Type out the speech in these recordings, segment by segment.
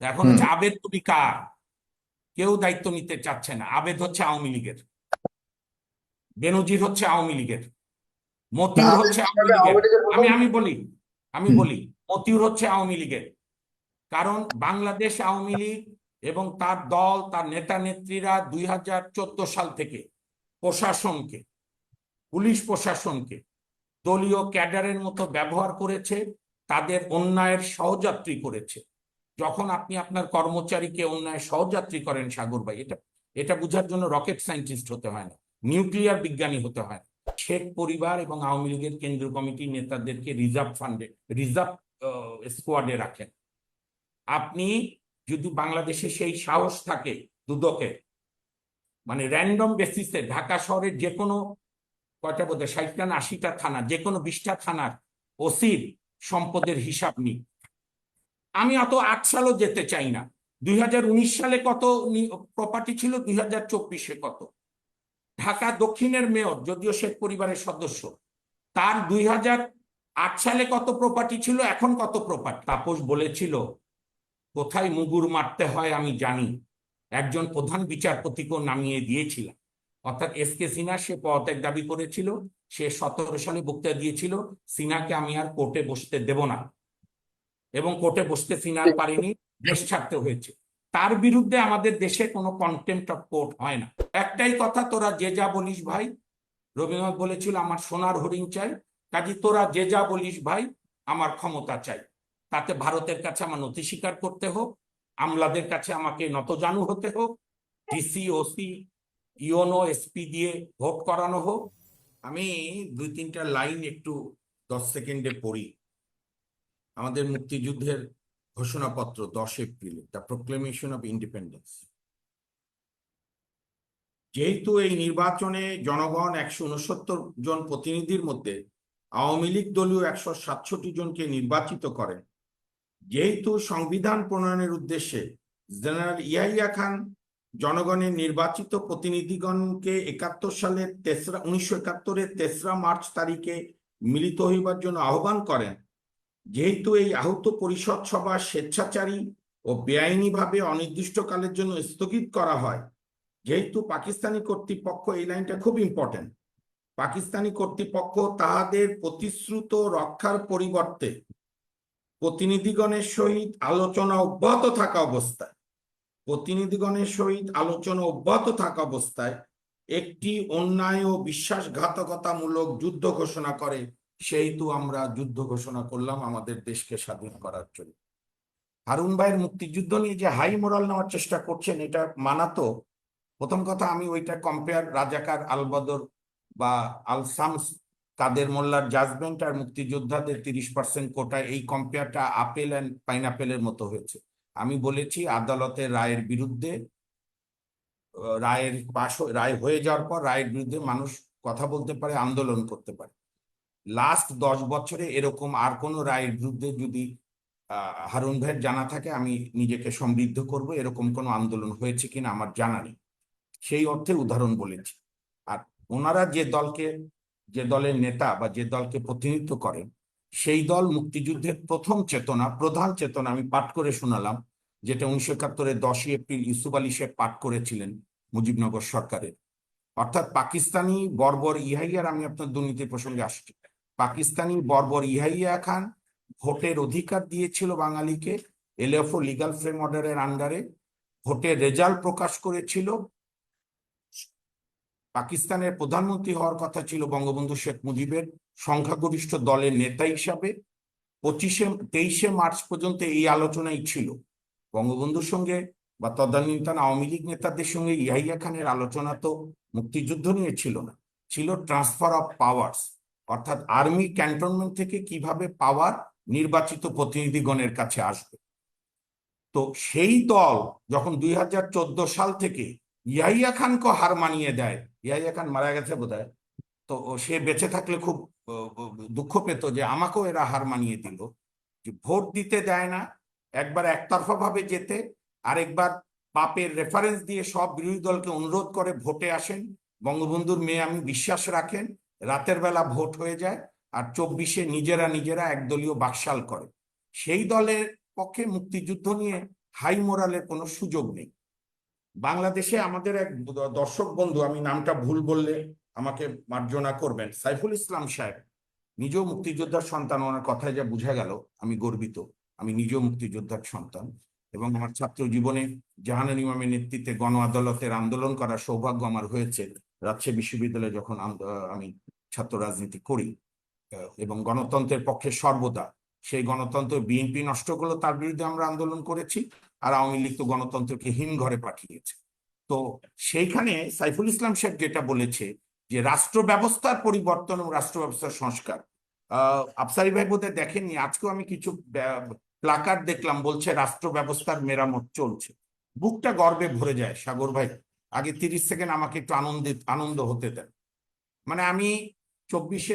এখন হচ্ছে আবেদ তুমি কার? কেউ দায়িত্ব নিতে চাচ্ছে না। আবেদ হচ্ছে আওয়ামী লীগের। বেনজির হচ্ছে আওয়ামী লীগের। মতিউর হচ্ছে আওয়ামী লীগের। লীগের আমি আমি বলি আমি বলি মতিউর হচ্ছে আওয়ামী লীগের। কারণ বাংলাদেশ আওয়ামী লীগ এবং তার দল তার নেতা নেত্রীরা দুই হাজার চোদ্দ সাল থেকে প্রশাসনকে পুলিশ প্রশাসনকে দলীয় ক্যাডারের মতো ব্যবহার করেছে তাদের অন্যায়ের সহযাত্রী করেছে। যখন আপনি আপনার কর্মচারীকে অন্যায় সহযাত্রী করেন সাগর ভাই, এটা এটা বোঝার জন্য রকেট সায়েন্টিস্ট হতে হয় না নিউক্লিয়ার বিজ্ঞানী হতে হয় শেখ পরিবার এবং আওয়ামী লীগের কেন্দ্রীয় কমিটির নেতাদেরকে রিজার্ভ ফান্ডে রিজার্ভ স্কোয়াডে রাখেন। আপনি যদি বাংলাদেশে সেই সাহস থাকে দুদকে মানে র্যান্ডম বেসিসে ঢাকা শহরের যে কোনো কয়টা বোধ হয় ষাটটা না আশিটা থানা যে কোনো বিশটা থানার ওসির সম্পদের হিসাব নিই আমি অত আট সালও যেতে চাই না। দুই হাজার উনিশ সালে কত প্রপার্টি ছিল? দুই হাজার চব্বিশে কত? ঢাকা দক্ষিণের মেয়র, যদিও শেখ পরিবারের সদস্য, তার দুই আট সালে কত প্রপার্টি ছিল? এখন কত প্রপার্টি তাপস বলেছিল, কোথায় মুগুর মারতে হয় আমি জানি। একজন প্রধান বিচারপতিকেও নামিয়ে দিয়েছিলাম। অর্থাৎ এস কে সিনহা সে পদত্যাগ দাবি করেছিল, সে সতেরো সালে বক্তৃতা দিয়েছিল, সিনহাকে আমি আর কোর্টে বসতে দেব না। এবং কোর্টে বসতে সিনহার পারেনি, দেশ ছাড়তে হয়েছে। তার বিরুদ্ধে আমাদের দেশে কোনো কন্টেম্পট অফ কোর্ট হয় না। একটাই কথা, তোরা যে যা বলিস ভাই, রবীন্দ্রনাথ বলেছিল, আমার সোনার হরিণ চাই। কাজী তোরা যে যা বলিস ভাই, আমার ক্ষমতা চাই। তাতে ভারতের কাছে আমার নথি স্বীকার করতে হোক, আমলাদের কাছে আমাকে নতজানু হতে হোক ডিসি ওসি ইওনো এসপি দিয়ে ভোট করানো হোক। আমি দুই তিনটা লাইন একটু দশ সেকেন্ডে পড়ি। আমাদের মুক্তিযুদ্ধের ঘোষণাপত্র দশ April the proclamation of independence যেহেতু এই নির্বাচনে জনগণ একশো উনসত্তর জন প্রতিনিধির মধ্যে আওয়ামী লীগ দলীয় একশো সাতষট্টি জনকে নির্বাচিত করেন যেহেতু সংবিধান প্রণয়নের উদ্দেশ্যে জেনারেল ইয়াহিয়া খান জনগণের নির্বাচিত প্রতিনিধিগণকে একাত্তর সালের তেসরা, উনিশশো একাত্তরের তেসরা মার্চ তারিখে মিলিত হইবার জন্য আহ্বান করেন যেহেতু এই আহত পরিষদ সভা স্বেচ্ছাচারী ও বেআইনিভাবে অনির্দিষ্টকালের জন্য স্থগিত করা হয়, যেহেতু পাকিস্তানি কর্তৃপক্ষ এই লাইনটা খুব ইম্পর্টেন্ট পাকিস্তানি কর্তৃপক্ষ তাহাদের প্রতিশ্রুত রক্ষার পরিবর্তে প্রতিনিধিগণের সহিত আলোচনা অব্যাহত থাকা অবস্থায়, প্রতিনিধিগণের সহিত আলোচনা অব্যাহত থাকা অবস্থায় একটি অন্যায় ও বিশ্বাসঘাতকতামূলক যুদ্ধ ঘোষণা করে সেহেতু আমরা যুদ্ধ ঘোষণা করলাম আমাদের দেশকে স্বাধীন করার জন্য। হারুন ভাইয়ের মুক্তিযুদ্ধ নিয়ে যে হাই মোরাল নেওয়ার চেষ্টা করছেন, এটা মানাতো প্রথম কথা, আমি ওইটা কম্পেয়ার রাজাকার আলবদর বা আল সামস কাদের মোল্লার জাজমেন্ট আর মুক্তিযোদ্ধাদের তিরিশ পার্সেন্ট কোটা এই কম্পেয়ারটা আপেল অ্যান্ড পাইনাপেলের মতো হয়েছে। আমি বলেছি, আদালতের রায়ের বিরুদ্ধে রায়ের পাশ রায় হয়ে যাওয়ার পর রায়ের বিরুদ্ধে মানুষ কথা বলতে পারে, আন্দোলন করতে পারে। লাস্ট দশ বছরে এরকম আর কোনো রায়ের বিরুদ্ধে যদি হারুন ভাইয়ের জানা থাকে, আমি নিজেকে সমৃদ্ধ করব, এরকম কোনো আন্দোলন হয়েছে কিনা আমার জানা নেই। সেই অর্থে উদাহরণ বলেছি। আর ওনারা যে দলকে, যে দলের নেতা বা যে দলকে প্রতিনিধিত্ব করেন, সেই দল মুক্তিযুদ্ধের প্রথম চেতনা, প্রধান চেতনা আমি পাঠ করে শোনালাম, যেটা উনিশশো একাত্তরের দশই এপ্রিল ইউসুফ আলী শেখ পাঠ করেছিলেন মুজিবনগর সরকারের। অর্থাৎ পাকিস্তানি বর্বর ইহাইয়ার আমি আপনার দুর্নীতি প্রসঙ্গে আসছি। পাকিস্তানি বর্বর ইহাইয়া খান ভোটের অধিকার দিয়েছিল বাঙালিকে, এলএফও লিগাল ফ্রেম অর্ডারের আন্ডারে ভোটের রেজাল্ট প্রকাশ করেছিল। পাকিস্তানের প্রধানমন্ত্রী হওয়ার কথা ছিল বঙ্গবন্ধু শেখ মুজিবের সংখ্যাগরিষ্ঠ দলের নেতা হিসাবে। পঁচিশে, তেইশে মার্চ পর্যন্ত এই আলোচনাই ছিল। বঙ্গবন্ধুর সঙ্গে বা তদানীন্তন আওয়ামী লীগ নেতাদের সঙ্গে ইয়াহিয়া খানের আলোচনা তো মুক্তিযুদ্ধ নিয়ে ছিল না। ছিল ট্রান্সফার অফ পাওয়ার্স অর্থাৎ আর্মি ক্যান্টনমেন্ট থেকে কীভাবে পাওয়ার নির্বাচিত প্রতিনিধিগণের কাছে আসবে। তো সেই দল যখন দুই হাজার চোদ্দ সাল থেকে ইয়াহিয়া খানকে হার মানিয়ে দেয়, ইয়াহিয়া খান মারা গেছে বোধহয়, তো সে বেঁচে থাকলে খুব দুঃখ পেত যে আমাকেও এরা হার মানিয়ে দিল। যে ভোট দিতে দেয় না, একবার একতরফা ভাবে যেতে, আরেকবার পাপের রেফারেন্স দিয়ে সব বিরোধী দলকে অনুরোধ করে ভোটে আসেন। বঙ্গবন্ধুর মেয়ে আমি বিশ্বাস রাখেন। রাতের বেলা ভোট হয়ে যায় আর চব্বিশে নিজেরা নিজেরা একদলীয় বাকশাল করে। সেই দলের পক্ষে মুক্তিযুদ্ধ নিয়ে হাই মোরালের কোনো সুযোগ নেই। বাংলাদেশে আমাদের এক দর্শক বন্ধু, আমি নামটা ভুল বললে আমাকে মার্জনা করবেন, সাইফুল ইসলাম সাহেব। নিজেও মুক্তিযোদ্ধার সন্তান, ওনার কথায় যা বোঝা গেল, আমি গর্বিত। আমি নিজেও মুক্তিযোদ্ধার সন্তান এবং আমার ছাত্র জীবনে জাহানান ইমামের নেতৃত্বে গণ আদালতের আন্দোলন করার সৌভাগ্য আমার হয়েছে। রাজশাহী বিশ্ববিদ্যালয়ে যখন আম- আমি ছাত্র রাজনীতি করি এবং গণতন্ত্রের পক্ষে সর্বদা। সেই গণতন্ত্র বিএনপি নষ্ট করল তার বিরুদ্ধে আমরা আন্দোলন করেছি আর আওয়ামী লীগ তো গণতন্ত্রকে হিমঘরে পাঠিয়েছে। তো সেইখানে সাইফুল ইসলাম শেখ যেটা বলেছে যে রাষ্ট্র ব্যবস্থার পরিবর্তন এবং রাষ্ট্র ব্যবস্থার সংস্কার, আহ, আফসারি ভাই বোধহয় দেখেননি, আজকেও আমি কিছু প্লাকার্ড দেখলাম বলছে রাষ্ট্র ব্যবস্থার মেরামত চলছে। বুকটা গর্বে ভরে যায়, সাগর ভাই, আগে তিরিশ সেকেন্ড আমাকে একটু আনন্দিত, আনন্দ হতে দেন। মানে আমি চব্বিশে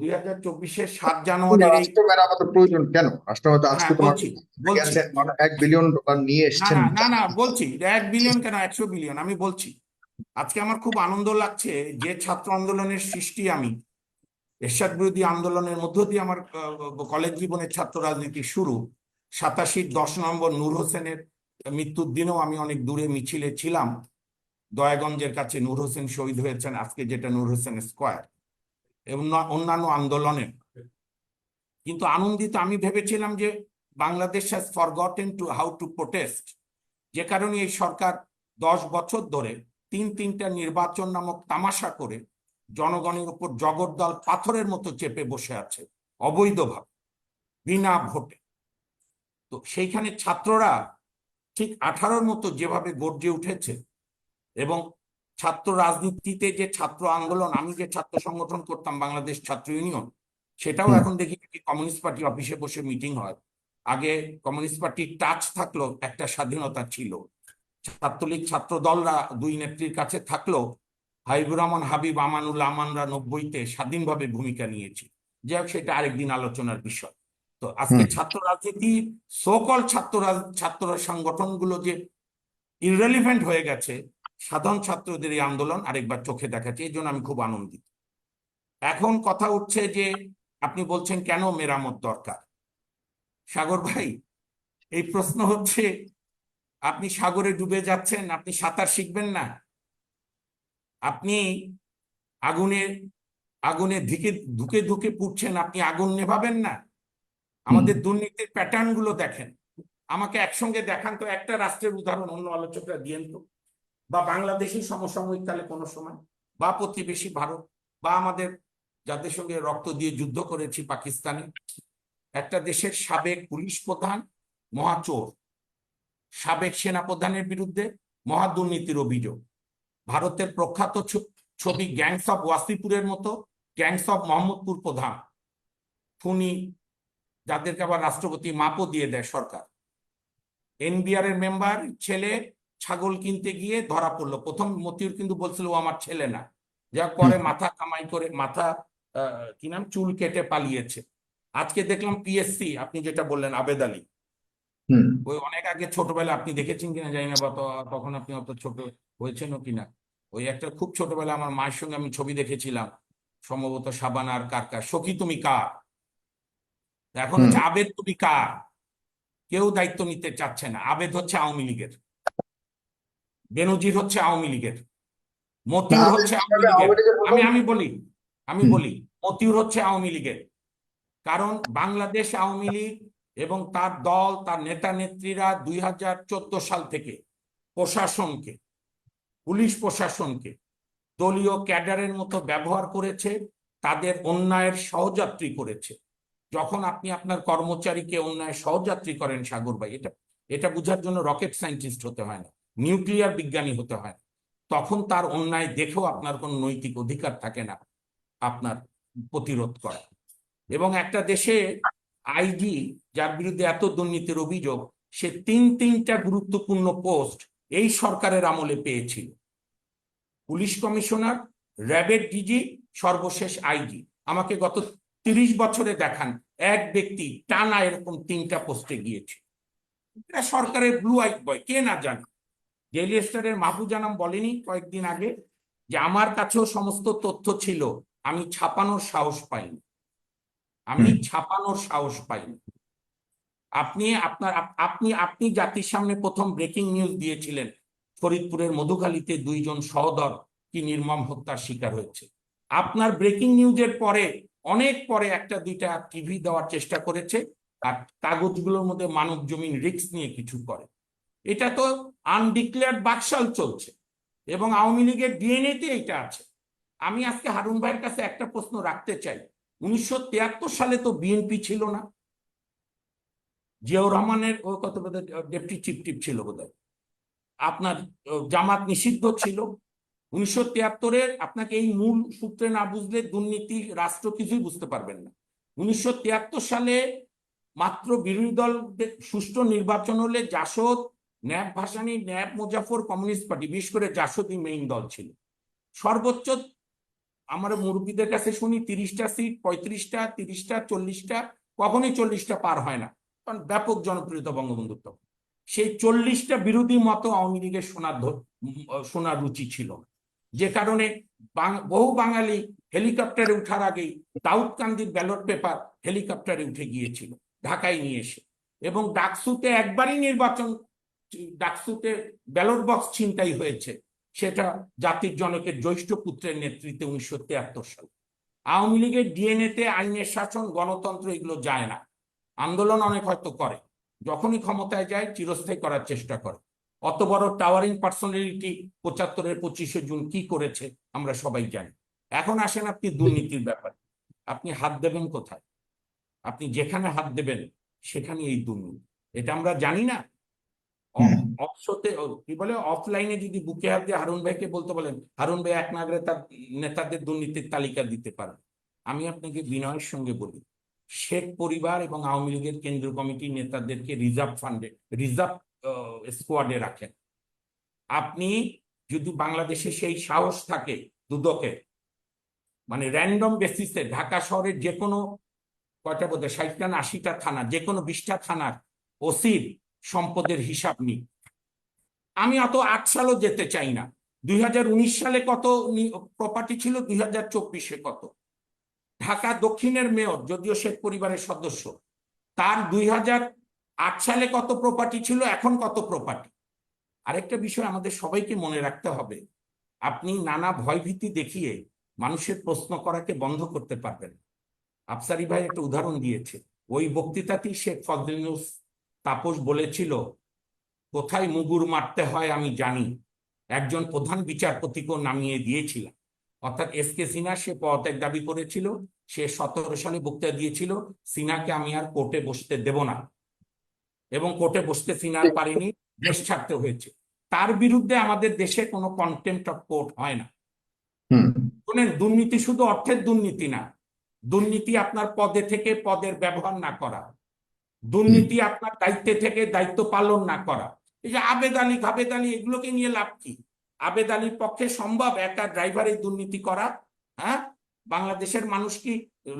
দুই হাজার চব্বিশের সাত জানুয়ারি মেরামতের প্রয়োজন কেন? রাষ্ট্র মেরামত আজকে হ্যাঁ, তোমার মানে এক বিলিয়ন ডলার নিয়ে না এসছেন না না বলছি এক বিলিয়ন কেন একশো বিলিয়ন আমি বলছি। আজকে আমার খুব আনন্দ লাগছে যে ছাত্র আন্দোলনের সৃষ্টি আমি। এরশাদ বিরোধী আন্দোলনের মধ্য দিয়ে আমার কলেজ জীবনের ছাত্র রাজনীতি শুরু। সাতাশির দশ নম্বর নূর হোসেনের মৃত্যুর দিনেও আমি অনেক দূরে মিছিলে ছিলাম। দয়াগঞ্জের কাছে নূর হোসেন শহীদ হয়েছেন আজকে যেটা নূর হোসেন স্কোয়ার। অন্যান্য আন্দোলনে। কিন্তু আনন্দিত আমি ভেবেছিলাম যে Bangladesh has forgotten to how to protest যে কারণে এই সরকার দশ বছর ধরে তিন তিনটা নির্বাচন নামক তামাশা করে জনগণের উপর জগদ্দল পাথরের মতো চেপে বসে আছে, অবৈধভাবে, বিনা ভোটে। তো সেইখানে ছাত্ররা ঠিক আঠারোর মতো যেভাবে গর্জে উঠেছে এবং ছাত্র রাজনীতিতে যে ছাত্র আন্দোলন আমি যে ছাত্র সংগঠন করতাম বাংলাদেশ ছাত্র ইউনিয়ন সেটাও এখন দেখি কমিউনিস্ট পার্টি অফিসে বসে মিটিং হয়। আগে কমিউনিস্ট পার্টির টাচ থাকল একটা স্বাধীনতা ছিল। ছাত্রলীগ ছাত্র দলরা দুই নেত্রীর কাছে থাকল হাবিবুর রহমান হাবিব আমানুল্লাহ আমানরা নব্বইতে স্বাধীনভাবে ভূমিকা নিয়েছি। যাই হোক সেটা আরেকদিন আলোচনার বিষয়। তো আজকে ছাত্র রাজনীতি সকল ছাত্র ছাত্র সংগঠনগুলো যে ইররেলিভেন্ট হয়ে গেছে সাধারণ ছাত্রদের এই আন্দোলন আরেকবার চোখে দেখাচ্ছে, এই জন্য আমি খুব আনন্দিত। এখন কথা উঠছে যে আপনি বলছেন কেন মেরামত দরকার? সাগর ভাই, এই প্রশ্ন হচ্ছে, আপনি সাগরে ডুবে যাচ্ছেন, আপনি সাঁতার শিখবেন না। আপনি আগুনে আগুনে ধিকে ধুকে ধুকে পুড়ছেন, আপনি আগুন নেভাবেন না। আমাদের দুর্নীতির প্যাটার্নগুলো দেখেন। আমাকে একসঙ্গে দেখান তো একটা রাষ্ট্রের উদাহরণ, অন্য আলোচকরা দিয়েন তো। বা বাংলাদেশি সমসাময়িক কালে কোনো সময়, বা প্রতিবেশী ভারত, বা আমাদের যাদের সঙ্গে রক্ত দিয়ে যুদ্ধ করেছি পাকিস্তানে, একটা দেশের সাবেক পুলিশ প্রধান মহাচোর, সাবেক সেনাপ্রধানের বিরুদ্ধে মহা দুর্নীতির অভিযোগ। ভারতের প্রখ্যাত ছবি গ্যাংস অফ ওয়াসিপুরের মতো গ্যাংস অফ মোহাম্মদপুর প্রধান, খুনি যাদেরকে আবার রাষ্ট্রপতি মাপও দিয়ে দেয় সরকার। এনবিআর এর মেম্বার ছেলে ছাগল কিনতে গিয়ে ধরা পড়ল। প্রথম মতিউর কিন্তু বলছিল ও আমার ছেলে না। যা পরে মাথা কামাই করে মাথা কি নাম? চুল কেটে পালিয়েছে। আজকে দেখলাম পিএসসি আপনি যেটা বললেন আবেদ আলী। ওই অনেক আগে ছোটবেলা আপনি দেখেছেন কিনা জানি না বা তখন আপনি অত ছোট হয়েছেনও কিনা। ওই একটা খুব ছোটবেলা আমার মায়ের সঙ্গে আমি ছবি দেখেছিলাম সম্ভবত সাবানার কারকার সখী তুমি কার? এখন হচ্ছে আবেদ তুমি কার? কেউ দায়িত্ব নিতে চাচ্ছে না। আবেদ হচ্ছে আওয়ামী লীগের। বেনজির হচ্ছে আওয়ামী লীগের। মতিউর হচ্ছে আওয়ামী লীগের আমি আমি বলি আমি বলি মতিউর হচ্ছে আওয়ামী লীগের। কারণ বাংলাদেশ আওয়ামী লীগ এবং তার দল তার নেতা নেত্রীরা দুই হাজার চোদ্দ সাল থেকে প্রশাসনকে পুলিশ প্রশাসনকে দলীয় ক্যাডারের মতো ব্যবহার করেছে তাদের অন্যায়ের সহযাত্রী করেছে। যখন আপনি আপনার কর্মচারীকে অন্যায় সহযাত্রী করেন সাগর ভাই এটা এটা বোঝার জন্য রকেট সায়েন্টিস্ট হতে হয় না। নিউক্লিয়ার বিজ্ঞানী হতে হয়। তখন তার অন্যায় দেখেও আপনার কোনো নৈতিক অধিকার থাকে না, আপনার প্রতিরোধ করা। এবং একটা দেশে আইজি, যার বিরুদ্ধে এত দুর্নীতির অভিযোগ, সে তিন তিনটা গুরুত্বপূর্ণ পোস্ট এই সরকারের আমলে পেয়েছিল। পুলিশ কমিশনার, র্যাবের ডিজি, সর্বশেষ আইজি। আমাকে গত তিরিশ বছরে দেখান, এক ব্যক্তি টানা এরকম তিনটা পোস্টে গিয়েছে। এটা সরকারের ব্লু আইট বয় কে না জানে। ডেইলি স্টারের মাহবুজানাম বলেনি কয়েকদিন আগে যে আমার কাছেও সমস্ত তথ্য ছিল আমি ছাপানোর সাহস পাইনি। আমি ছাপানোর সাহস পাইনি। আপনি আপনার আপনি আপনি জাতির সামনে প্রথম ব্রেকিং নিউজ দিয়েছিলেন ফরিদপুরের মধুখালীতে দুইজন সহদর কি নির্মম হত্যার শিকার হয়েছে। আপনার ব্রেকিং নিউজের পরে অনেক পরে একটা দুইটা টিভি দেওয়ার চেষ্টা করেছে আর কাগজগুলোর মধ্যে মানব জমিন রিস্ক নিয়ে কিছু করে। এটা তো আনডিক্লেয়ার্ড বাকশাল চলছে। এবং আওয়ামী লীগের ডিএনএ তে এটা আছে। আমি আজকে হারুন ভাইয়ের কাছে একটা প্রশ্ন রাখতে চাই। উনিশশো তিয়াত্তর সালে তো বিএনপি ছিল না। জিয়াউর রহমানের ও কত ডেপুটি চিফ টিপ ছিল বোধহয় আপনার জামাত নিষিদ্ধ ছিল। উনিশশো তিয়াত্তরের আপনাকে এই মূল সূত্রে না বুঝলে দুর্নীতি, রাষ্ট্র কিছুই বুঝতে পারবেন না। উনিশশো তিয়াত্তর সালে মাত্র বিরোধী দল সুষ্ঠু নির্বাচন হলে JSD NAP Bhashani NAP Muzaffar communist party, বিশেষ করে জাসদই মেইন দল ছিল। সর্বোচ্চ আমরা মুরব্বীদের কাছে শুনি তিরিশটা সিট, পঁয়ত্রিশটা, তিরিশটা, চল্লিশটা, কখনোই চল্লিশটা পার হয় না। কারণ ব্যাপক জনপ্রিয়তা বঙ্গবন্ধুর তখন সেই চল্লিশটা বিরোধী মতো আওয়ামী লীগের শোনার শোনার রুচি ছিল যে কারণে বহু বাঙালি হেলিকপ্টারে উঠার আগেই দাউদকান্দির ব্যালট পেপার হেলিকপ্টারে উঠে গিয়েছিল, ঢাকায় নিয়ে এসে। এবং ডাকসুতে একবারই নির্বাচন ডাকসুতে ব্যালট বক্স ছিনতাই হয়েছে। সেটা জাতির জনকের জ্যৈষ্ঠ পুত্রের নেতৃত্বে উনিশশো তিয়াত্তর সালে। আওয়ামী লীগের ডিএনএ তে আইনের শাসন, গণতন্ত্র এগুলো যায় না। আন্দোলন অনেক হয়তো করে। যখনই ক্ষমতায় যায়, চিরস্থায়ী করার চেষ্টা করে। অত বড় টাওয়ারিং পার্সোনালিটি পঁচাত্তরের পঁচিশে জুন কি করেছে, আমরা সবাই জানি। এখন আসেন আপনি দুর্নীতির ব্যাপারে। আপনি হাত দেবেন কোথায়? আপনি যেখানে হাত দেবেন সেখানে এই দুর্নীতি। এটা আমরা জানি না। অফশোতে কি বলে, অফলাইনে যদি বুকে হাত দিয়ে হারুন ভাইকে বলতে বলেন, হারুন ভাই এক নাগরে তার নেতাদের দুর্নীতির তালিকা দিতে পারেন আমি আপনাকে বিনয়ের সঙ্গে বলি, শেখ পরিবার এবং আওয়ামী লীগের কেন্দ্রীয় কমিটির নেতাদেরকে রিজার্ভ ফান্ডে, রিজার্ভ স্কোয়াডে রাখেন। আপনি যদি বাংলাদেশে সেই সাহস থাকে দুদকে মানে র্যান্ডম বেসিসে ঢাকা শহরের যে কোনো কয়টা বোধহয়, ষাটটা না আশিটা থানা যে কোনো বিশটা থানার ওসির সম্পদের হিসাব নিই। আমি অত আট সালও যেতে চাই না। দুই হাজার উনিশ সালে কত প্রপার্টি ছিল? দুই হাজার চব্বিশে কত? ঢাকা দক্ষিণের মেয়র, যদিও শেখ পরিবারের সদস্য, তার দুই হাজার আট সালে কত প্রপার্টি ছিল? এখন কত প্রপার্টি আরেকটা বিষয় আমাদের সবাইকে মনে রাখতে হবে, আপনি নানা ভয়ভীতি দেখিয়ে মানুষের প্রশ্ন করাকে বন্ধ করতে পারবেন আফসারি ভাই একটা উদাহরণ দিয়েছে, ওই বক্তৃতাটি শেখ ফজলিনুস তাপস বলেছিল কোথায় মুগুর মারতে হয় আমি জানি। একজন প্রধান বিচারপতিকেও নামিয়ে দিয়েছিলাম। অর্থাৎ এস কে সিনহা সে পদত্যাগ দাবি করেছিল সে সতেরো সালে বক্তৃতা দিয়েছিল সিনহাকে আমি আর কোর্টে বসতে দেব না। এবং কোর্টে বসতে সিনহা পারেনি দেশ ছাড়তে হয়েছে। তার বিরুদ্ধে আমাদের দেশে কোনো কন্টেম্পট অফ কোর্ট হয় না। শোনেন দুর্নীতি শুধু অর্থের দুর্নীতি না দুর্নীতি আপনার পদে থেকে পদের ব্যবহার না করা। দুর্নীতি আপনার দায়িত্বে থেকে দায়িত্ব পালন না করা। এই যে আবেদ আলী খাবেদ আলী এগুলোকে নিয়ে লাভ কি? আবেদ আলীর পক্ষে সম্ভব একটা ড্রাইভার এই দুর্নীতি করা হ্যাঁ? বাংলাদেশের মানুষ কি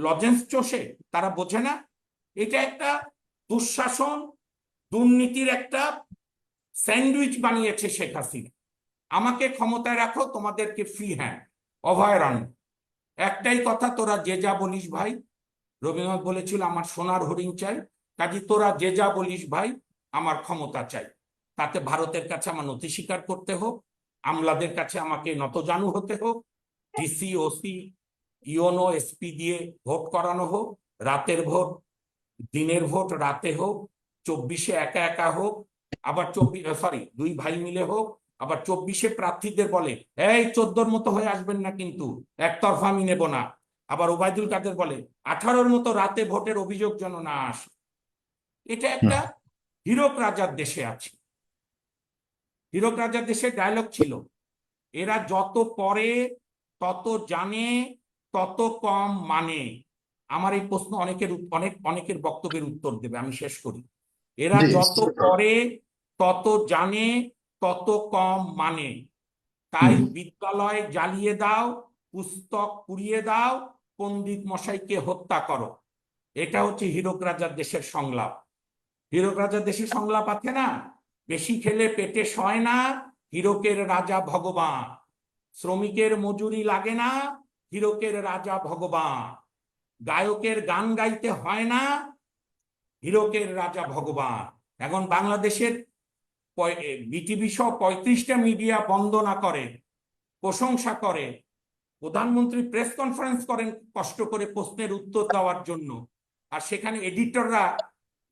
লজেন্স চষে? তারা বোঝে না। এটা একটা দুঃশাসন দুর্নীতির একটা স্যান্ডউইচ বানিয়েছে শেখ হাসিনা। আমাকে ক্ষমতায় রাখো তোমাদেরকে ফ্রি হ্যান্ড অভয়ারণ্য একটাই কথা তোরা যে যা বলিস ভাই। রবীন্দ্রনাথ বলেছিল আমার সোনার হরিণ চাই। কাজী তোরা যে যা বলিস ভাই, আমার ক্ষমতা চাই। তাতে ভারতের কাছে আমার নথি স্বীকার করতে হোক, আমলাদের কাছে আমাকে নতজানু হতে হোক ডিসি ওসি ইওনো এসপি দিয়ে ভোট করানো হোক, রাতের ভোট, দিনের ভোট, রাতে হোক, চব্বিশে একা একা হোক, আবার চব্বিশ সরি দুই ভাই মিলে হোক, আবার চব্বিশে প্রার্থীদের বলে, এই চোদ্দোর মতো হয়ে আসবেন না কিন্তু, একতরফা আমি নেব না। আবার ওবায়দুল কাদের বলে, আঠারোর মতো রাতে ভোটের অভিযোগ যেন না আসে। এটা একটা হীরক রাজার দেশে আছে। হীরক রাজার দেশে ডায়লগ ছিল। এরা যত পরে তত জানে তত কম মানে। আমার এই প্রশ্ন অনেকের অনেক অনেকের বক্তব্যের উত্তর দেবে আমি শেষ করি। এরা যত পরে তত জানে তত কম মানে। তাই। বিদ্যালয় জ্বালিয়ে দাও পুস্তক পুড়িয়ে দাও পণ্ডিত মশাইকে হত্যা করো। এটা হচ্ছে হীরক রাজার দেশের সংলাপ। হীরক রাজার দেশের সংলাপ আছে না? বেশি খেলে পেটে সয় না, হীরকের রাজা ভগবান। শ্রমিকের মজুরি লাগে না, হীরকের রাজা ভগবান। গায়কের গান গাইতে হয় না, হীরকের রাজা ভগবান। এখন বাংলাদেশের বিটিভি সহ পঁয়ত্রিশটা মিডিয়া বন্দনা করে, প্রশংসা করে, প্রধানমন্ত্রী প্রেস কনফারেন্স করেন কষ্ট করে প্রশ্নের উত্তর দেওয়ার জন্য। আর সেখানে এডিটররা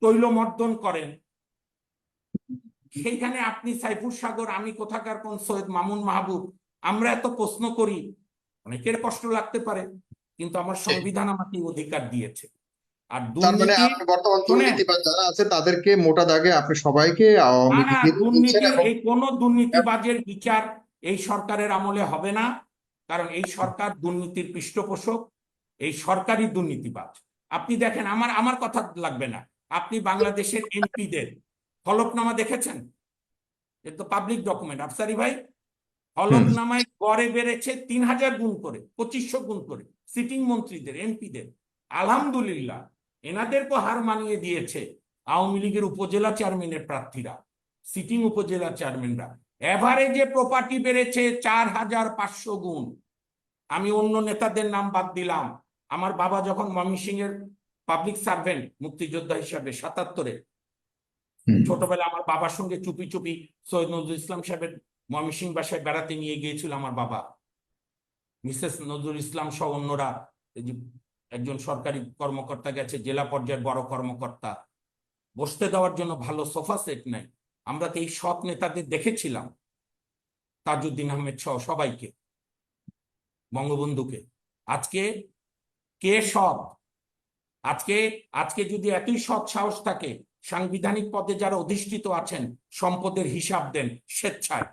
তৈলমর্দন করেন। সেইখানে আপনি সাইফুর সাগর আমি কোথাকার কোন সৈয়দ মামুন মাহবুব আমরা এত প্রশ্ন করি অনেকের কষ্ট লাগতে পারে কিন্তু আমার সংবিধান আমাকে অধিকার দিয়েছে। আর মানে বর্তমান। যারা আছে তাদেরকে মোটা দাগে আপনি সবাইকে দুর্নীতি এই কোন দুর্নীতিবাজের বিচার এই সরকারের আমলে হবে না কারণ এই সরকার দুর্নীতির পৃষ্ঠপোষক এই সরকারি দুর্নীতিবাজ। আপনি দেখেন আমার আমার কথা লাগবে না। আপনি বাংলাদেশের এমপিদের হলফনামা দেখেছেন? এটা তো পাবলিক ডকুমেন্ট আফসারি ভাই, হলফনামায় গড়ে বেড়েছে তিন হাজার গুণ করে, পঁচিশশো গুণ করে সিটিং মন্ত্রীদের, এমপিদের। আলহামদুলিল্লাহ এনাদেরকে হার মানিয়ে দিয়েছে আওয়ামী লীগের উপজেলা চেয়ারম্যানের প্রার্থীরা সিটিং উপজেলা চেয়ারম্যানরা এভারেজে প্রপার্টি বেড়েছে চার হাজার পাঁচশো গুণ। আমি অন্য নেতাদের নাম বাদ দিলাম। আমার বাবা যখন ময়মনসিং এর পাবলিক সার্ভেন্ট মুক্তিযোদ্ধা হিসাবে সাতাত্তরে। ছোটবেলা আমার বাবার সঙ্গে চুপি চুপি সৈয়দ নজরুল ইসলাম সাহেবের ময়মনসিং বাসায় বেড়াতে নিয়ে গিয়েছিল আমার বাবা। মিসেস নজরুল ইসলাম সহ অন্যরা একজন সরকারি কর্মকর্তা গেছে জেলা পর্যায়ের বড় কর্মকর্তা। বসতে দেওয়ার জন্য ভালো সোফা সেট নাই। আমরা তো এই সৎ নেতাদের দেখেছিলাম তাজউদ্দিন আহমেদ সহ সবাইকে বঙ্গবন্ধুকে। আজকে কে সৎ? আজকে আজকে যদি এতই সৎ সাহস থাকে সাংবিধানিক পদে যারা অধিষ্ঠিত আছেন সম্পদের হিসাব দেন স্বেচ্ছায়।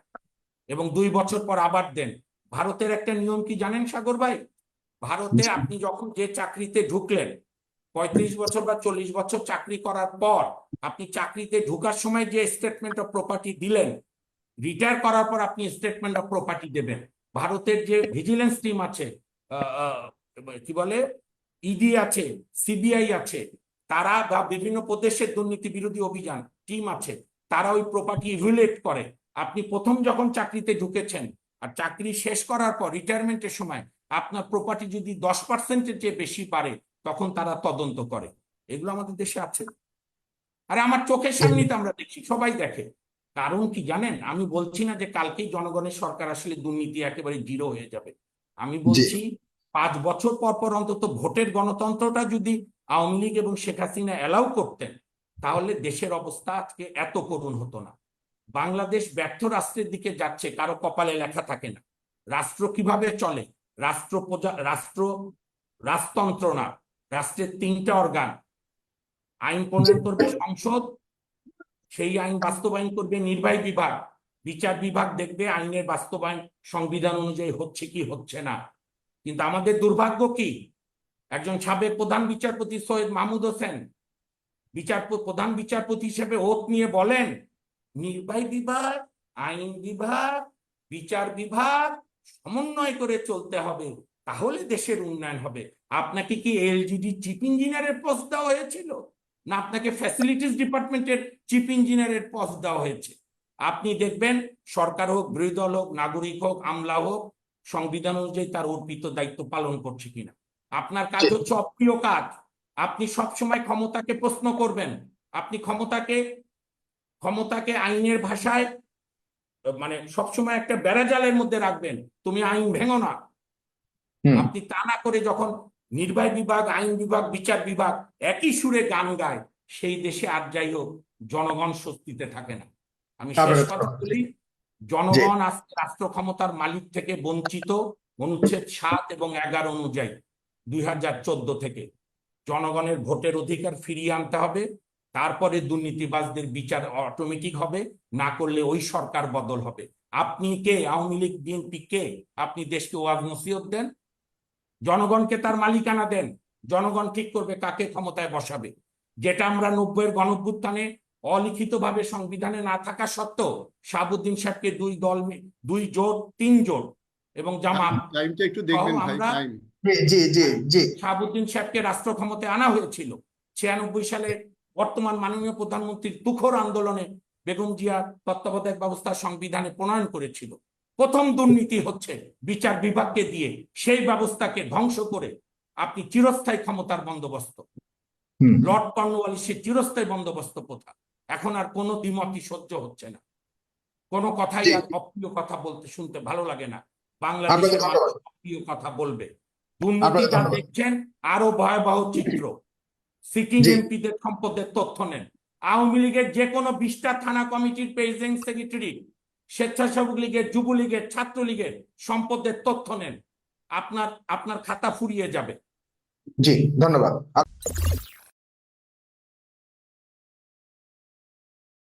এবং দুই বছর পর আবার দেন। ভারতের একটা নিয়ম কি জানেন সাগর ভাই? ভারতে আপনি যখন যে চাকরিতে ঢুকলেন পঁয়ত্রিশ বছর বা চল্লিশ বছর চাকরি করার পর আপনি চাকরিতে ঢুকার সময় যে স্টেটমেন্ট অফ প্রপার্টি দিলেন রিটায়ার করার পর আপনি স্টেটমেন্ট অফ প্রপার্টি দেবেন। ভারতের যে ভিজিলেন্স টিম আছে কি বলে? ইডি আছে সিবিআই আছে তারা বা বিভিন্ন প্রদেশের দুর্নীতি বিরোধী অভিযান টিম আছে তারা ওই প্রপার্টি ইভ্যালুয়েট করে। আপনি প্রথম যখন চাকরিতে ঢুকেছেন আর চাকরি শেষ করার পর রিটায়ারমেন্টের সময় আপনার প্রপার্টি যদি দশ পার্সেন্টের চেয়ে বেশি পারে তখন তারা তদন্ত করে। এগুলো আমাদের দেশে আছে। আরে আমার চোখের সামনেই তো আমরা দেখি সবাই দেখে। কারণ কি জানেন? আমি বলছি না যে কালকেই জনগণের সরকার আসলে দুর্নীতি একেবারে জিরো হয়ে যাবে। আমি বলছি পাঁচ বছর পর পর অন্তত ভোটের গণতন্ত্রটা যদি আওয়ামী লীগ এবং শেখ হাসিনা অ্যালাউ করতেন, তাহলে দেশের অবস্থা আজকে এত করুণ হতো না। বাংলাদেশ ব্যর্থ রাষ্ট্রের দিকে যাচ্ছে, কারও কপালে লেখা থাকে না। রাষ্ট্র কীভাবে চলে? রাষ্ট্র প্রজা, রাষ্ট্র, রাজতন্ত্র না, রাষ্ট্রের তিনটা অর্গান আইন প্রণয়ন করবে সংসদ, সেই আইন বাস্তবায়ন করবে নির্বাহী বিভাগ। বিচার বিভাগ দেখবে আইনের বাস্তবায়ন, সংবিধান অনুযায়ী হচ্ছে কি হচ্ছে না। কিন্তু আমাদের দুর্ভাগ্য কি? একজন সাবেক প্রধান বিচারপতি সৈয়দ মাহমুদ হোসেন বিচার প্রধান বিচারপতি হিসেবে ওত নিয়ে বলেন, নির্বাহী বিভাগ, আইন বিভাগ, বিচার বিভাগ সমন্বয় করে চলতে হবে, তাহলে দেশের উন্নয়ন হবে। আপনাকে কি এলজিডি চিফ ইঞ্জিনিয়ারের পোস্ট দেওয়া হয়েছিল? না, আপনাকে ফ্যাসিলিটিস ডিপার্টমেন্টের চিফ ইঞ্জিনিয়ারের পোস্ট দেওয়া হয়েছে। আপনি দেখবেন সরকার হোক বিরোধী দল হোক, নাগরিক হোক, আমলা হোক সংবিধান অনুযায়ী তার অর্পিত দায়িত্ব পালন করছে কিনা। আপনার কাজ হচ্ছে অপ্রিয় কাজ। আপনি সবসময় ক্ষমতাকে প্রশ্ন করবেন। আপনি ক্ষমতাকে ক্ষমতাকে আইনের ভাষায় মানে সবসময় একটা বেড়াজালের মধ্যে রাখবেন। তুমি আইন ভেঙো না। আপনি তা না করে যখন নির্বাহী বিভাগ আইন বিভাগ বিচার বিভাগ একই সুরে গান গায় সেই দেশে আর যাই হোক জনগণ স্বস্তিতে থাকে না। আমি শেষ কথা বলি জনগণ আজকে রাষ্ট্র ক্ষমতার মালিক থেকে বঞ্চিত, অনুচ্ছেদ সাত এবং এগারো অনুযায়ী দুই হাজার চোদ্দ থেকে। জনগণের ভোটের অধিকার ফিরিয়ে আনতে হবে, তারপরে দুর্নীতিবাজদের বিচার অটোমেটিক হবে, না করলে ওই সরকার বদল হবে। আপনি কে? আওয়ামী লীগ, বিএনপি কে? আপনি দেশকে ওয়াজ নসিহত দেন? জনগণকে তার মালিকানা দেন। জনগণ ঠিক করবে কাকে ক্ষমতায় বসাবে। যেটা আমরা নব্বইয়ের গণভ্যুত্থানে অলিখিতভাবে সংবিধানে না থাকা সত্ত্বেও শাহাবুদ্দিন সাহেবকে দুই দল দুই জোট তিন জোট এবং জামাত টাইমটা একটু দেখবেন ভাই টাইম। জি জি জি শাহাবুদ্দিন সাহেবকে রাষ্ট্র ক্ষমতায় আনা হয়েছিল। ছিয়ানব্বই সালে বর্তমান মাননীয় প্রধানমন্ত্রীর তুখর আন্দোলনে বেগম জিয়া তত্ত্বাবধায়ক ব্যবস্থা সংবিধানে প্রণয়ন করেছিল। প্রথম দুর্নীতি হচ্ছে বিচার বিভাগকে দিয়ে সেই ব্যবস্থাকে ধ্বংস করে আপনি চিরস্থায়ী ক্ষমতার বন্দোবস্ত। লর্ড কর্নওয়ালিসের চিরস্থায়ী বন্দোবস্ত প্রথা এখন আর কোনো দ্বিমতই সহ্য হচ্ছে না। কোনো কথাই আর অপ্রিয় কথা বলতে শুনতে ভালো লাগে না। বাংলাদেশের অপ্রিয় কথা বলবে। দুর্নীতি যা দেখছেন আরও ভয়াবহ চিত্র। সিটিং এমপিদের সম্পদের তথ্য নেন। আওয়ামী লীগের যে কোনো বিশটা থানা কমিটির প্রেসিডেন্ট সেক্রেটারি স্বেচ্ছাসেবক লীগের যুবলীগের ছাত্রলীগের সম্পদের তথ্য নেন। আপনার আপনার খাতা ফুরিয়ে যাবে। জি ধন্যবাদ।